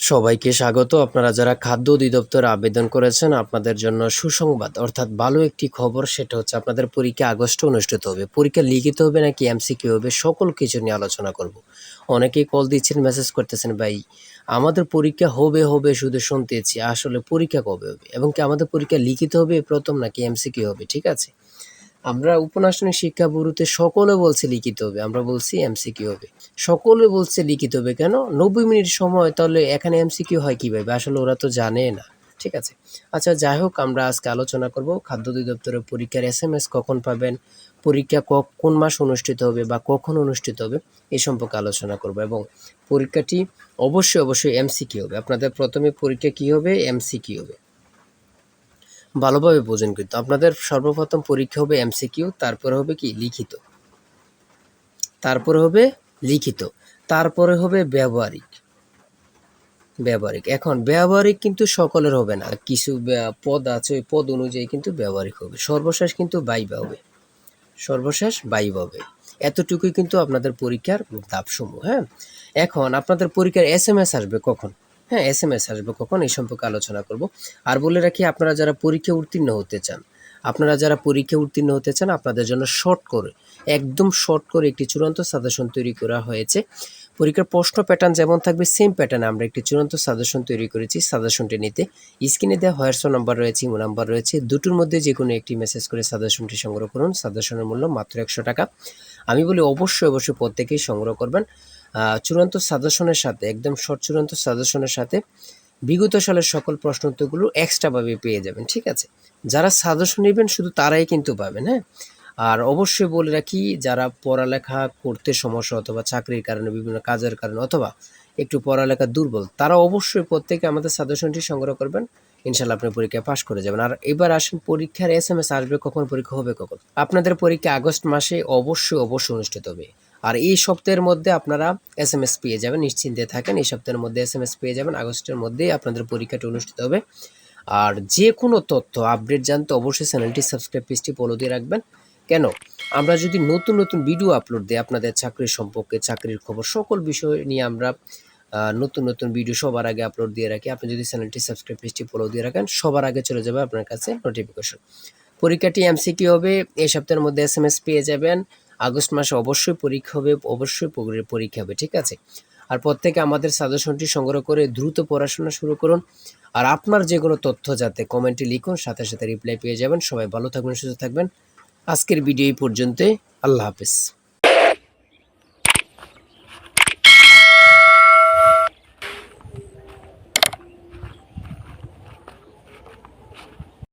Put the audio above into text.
সবাইকে স্বাগত। আপনারা যারা খাদ্য অধিদপ্তরে আবেদন করেছেন, আপনাদের জন্য সুসংবাদ, অর্থাৎ ভালো একটি খবর, সেটা হচ্ছে আপনাদের পরীক্ষা আগস্টে অনুষ্ঠিত হবে। পরীক্ষা লিখিত হবে নাকি এমসিকিউ হবে, সকল কিছু নিয়ে আলোচনা করব। অনেকেই কল দিচ্ছেন মেসেজ করতেছেন, ভাই, আমাদের পরীক্ষা হবে হবে, শুধু শুনতেছি, আসলে পরীক্ষা কবে হবে? এবং কি আমাদের পরীক্ষা লিখিত হবে, প্রথম নাকি এমসিকিউ হবে? ঠিক আছে? আমরা উপন্যাসনিক শিক্ষা বুরুতে সকলে বলছে লিখিত হবে, আমরা বলছি এমসিকিউ হবে। সকলে বলছে লিখিত হবে কেন? নব্বই মিনিট সময়, তাহলে এখানে এমসিকিউ হয় কীভাবে? আসলে ওরা তো জানে না, ঠিক আছে? আচ্ছা যাই হোক, আমরা আজকে আলোচনা করব খাদ্য অধিদপ্তরের পরীক্ষার এস এম এস কখন পাবেন, পরীক্ষা ক- কোন মাস অনুষ্ঠিত হবে বা কখন অনুষ্ঠিত হবে, এ সম্পর্কে আলোচনা করব এবং পরীক্ষাটি অবশ্যই অবশ্যই এমসিকিউ হবে। আপনাদের প্রথমে পরীক্ষা কী হবে? এমসি এমসিকিউ হবে। ভালোভাবে বোঝেন কিন্তু। আপনাদের সর্বপ্রথম পরীক্ষা হবে এমসিকিউ তারপরে হবে কি? লিখিত। তারপরে হবে লিখিত। তারপরে হবে ব্যবহারিক। ব্যবহারিক। এখন ব্যবহারিক কিন্তু সকলের হবে না। কিছু পদ আছে, ওই পদ অনুযায়ী কিন্তু ব্যবহারিক হবে। সর্বশেষ কিন্তু বাইবা হবে। সর্বশেষ বাইবা হবে। এতটুকুই কিন্তু আপনাদের পরীক্ষার ধাপসমূহ হ্যাঁ? এখন আপনাদের পরীক্ষার এস এম এস আসবে কখন? হ্যাঁ এস এম এস আসবে, কখন? এই সম্পর্কে আলোচনা করব। আর বলে রাখি, আপনারা যারা পরীক্ষা উত্তীর্ণ হতে চান, আপনারা যারা পরীক্ষা উত্তীর্ণ হতে চান, আপনাদের জন্য শর্ট করে, একদম শর্ট করে একটি চূড়ান্ত সাজেশন তৈরি করা হয়েছে। পরীক্ষার প্রশ্ন প্যাটার্ন যেমন থাকবে সেম প্যাটার্নে আমরা একটি চূড়ান্ত সাজেশন তৈরি করেছি। সাজেশনটি নিতে স্ক্রিনে দেওয়া হোয়াটসঅ্যাপ নাম্বার রয়েছে ইমো নাম্বার রয়েছে, দুটোর মধ্যে যে কোনো একটি মেসেজ করে সাজেশনটি সংগ্রহ করুন। সাজেশনের মূল্য মাত্র একশো টাকা। আমি বলি, অবশ্যই অবশ্যই প্রত্যেকেই সংগ্রহ করবেন। চূড়ান্ত সাজেশনের সাথে, একদম শর্ট চূড়ান্ত সাজেশনের সাথে বিগত সালের সকল প্রশ্ন উত্তরগুলো এক্সট্রাভাবে পেয়ে যাবেন, ঠিক আছে? যারা সাজেশন নেবেন শুধু তারাই কিন্তু পাবেন হ্যাঁ? আর অবশ্যই বলে রাখি, যারা পড়ালেখা করতে সমস্যা অথবা চাকরির কারণে, বিভিন্ন কাজের কারণে অথবা একটু পড়ালেখা দুর্বল, তারা অবশ্যই প্রত্যেকে আমাদের সাজেশনটি সংগ্রহ করবেন। ইনশাল্লাহ আপনি পরীক্ষায় পাশ করে যাবেন। আর এবার আসেন, পরীক্ষার এস এম এস আসবে কখন, পরীক্ষা হবে কখন? আপনাদের পরীক্ষা আগস্ট মাসে অবশ্যই অবশ্যই অনুষ্ঠিত হবে। আর এই সপ্তাহের মধ্যে আপনারা এস এম এস পেয়ে যাবেন, নিশ্চিন্তে থাকেন। এই সপ্তাহের মধ্যে এস এম এস পেয়ে যাবেন, আগস্টের মধ্যেই আপনাদের পরীক্ষাটি অনুষ্ঠিত হবে। আর যে কোনো তথ্য আপডেট জানতে অবশ্যই চ্যানেলটি সাবস্ক্রাইব পেজটি ফলো দিয়ে রাখবেন। কেন? আমরা যদি নতুন নতুন ভিডিও আপলোড দিই আপনাদের চাকরির সম্পর্কে, চাকরির খবর, সকল বিষয় নিয়ে আমরা নতুন নতুন ভিডিও সবার আগে আপলোড দিয়ে রাখি। আপনি যদি চ্যানেলটি সাবস্ক্রাইব পেজটি ফলো দিয়ে রাখেন, সবার আগে চলে যাবে আপনার কাছে নোটিফিকেশন পরীক্ষাটি এমসিকিউ হবে, এই সপ্তাহের মধ্যে এস এম এস পেয়ে যাবেন। আগস্ট মাসে অবশ্যই পরীক্ষা হবে, অবশ্যই পরীক্ষা হবে, ঠিক আছে? আর প্রত্যেকে আমাদের সাজেশনটি সংগ্রহ করে দ্রুত পড়াশোনা শুরু করুন। আর আপনার যে কোনো তথ্য যাতে কমেন্টে লিখুন, সাথে সাথে রিপ্লাই পেয়ে যাবেন। সবাই ভালো থাকবেন, সুস্থ থাকবেন। আজকের ভিডিও এই পর্যন্তই। আল্লাহ হাফেজ।